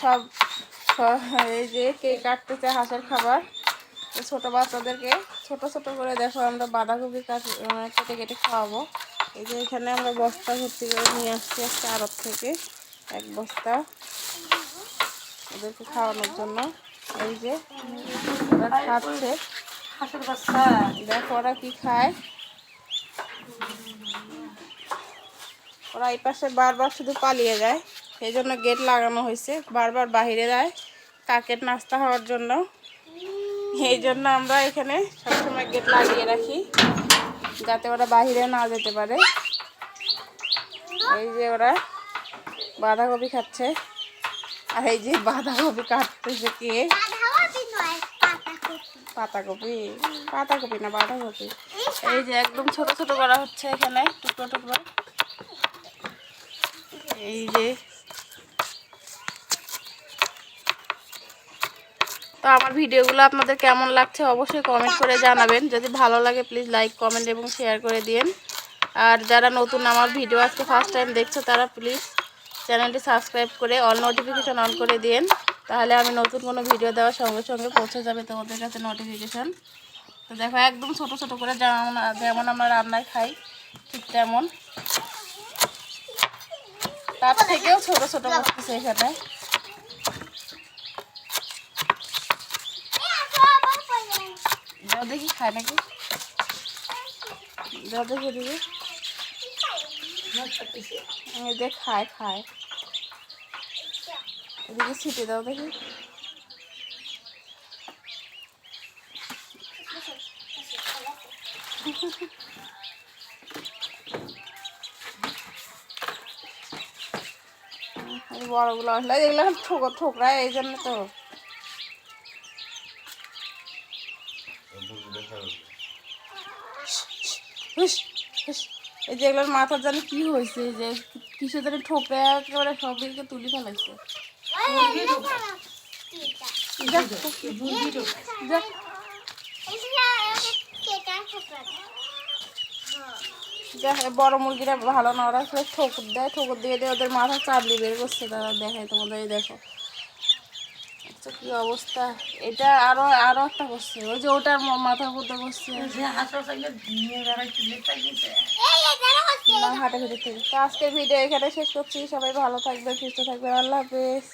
সব এই যে কে কাটতেছে হাঁসের খাবার। ছোট বাচ্চাদেরকে ছোট ছোট করে দেখো আমরা বাঁধাকপি কাট- আহ, কেটে কেটে খাওয়াবো। এই যে এখানে আমরা বস্তা ভর্তি করে নিয়ে আসছি একটা আড়ত থেকে এক বস্তা ওদেরকে খাওয়ানোর জন্য। এই যে ওরা খাচ্ছে। হাঁসের দেখো ওরা কি খায়। ওরা এই পাশে বারবার শুধু পালিয়ে যায়। সেই জন্য গেট লাগানো হয়েছে। বারবার বাহিরে যায় কাকের নাস্তা হওয়ার জন্য। এই জন্য আমরা এখানে সবসময় গেট লাগিয়ে রাখি যাতে ওরা বাহিরে না যেতে পারে। এই যে ওরা বাঁধাকপি খাচ্ছে। আর এই যে বাঁধাকপি কাটতেছে কে? পাতাকপি। পাতাকপি? না বাঁধাকপি? এই যে একদম ছোট ছোট করা হচ্ছে এখানে টুকরো টুকরো। এই যে তো আমার ভিডিওগুলো আপনাদের কেমন লাগছে অবশ্যই কমেন্ট করে জানাবেন। যদি ভালো লাগে প্লিজ লাইক কমেন্ট এবং শেয়ার করে দিন আর যারা নতুন আমার ভিডিও আজকে ফার্স্ট টাইম দেখছ, তারা প্লিজ চ্যানেলটি সাবস্ক্রাইব করে অল নোটিফিকেশন অন করে দিন তাহলে আমি নতুন কোনো ভিডিও দেওয়ার সঙ্গে সঙ্গে পৌঁছে যাবে তোমাদের কাছে নোটিফিকেশন তো দেখো, একদম ছোট ছোট করে যেমন যেমন আমরা রান্নায় খাই, ঠিক তেমন। তার থেকেও ছোট ছোট করতেছে এখানে। দেখি খায় নাকি? দেখি দিদি এই খায় খায়। এদিকে ছিটে দাও দেখি। বড়গুলো আসলে এগুলো ঠোক ঠোকরা এই জন্য তো এই যে এগুলোর জানি কি হয়েছে? যে জানি ঠোকরে একেবারে সব দিকে তুলি ফেলাইছে বড় মুরগিরা ভালো না ওরা ঠোকর দেয় ঠোকর দিয়ে দিয়ে ওদের মাথা চাবলি বের করছে। তারা দেখায় তোমাদের দেখো। আচ্ছা কি অবস্থা? এটা আরও আরও একটা করছে ওই যে ওটার মাথা পুতো করছে না হাঁটাঘাটি থেকে। তো আজকের ভিডিও এখানে শেষ করছি। সবাই ভালো থাকবে সুস্থ থাকবে আল্লাহ হাফেজ।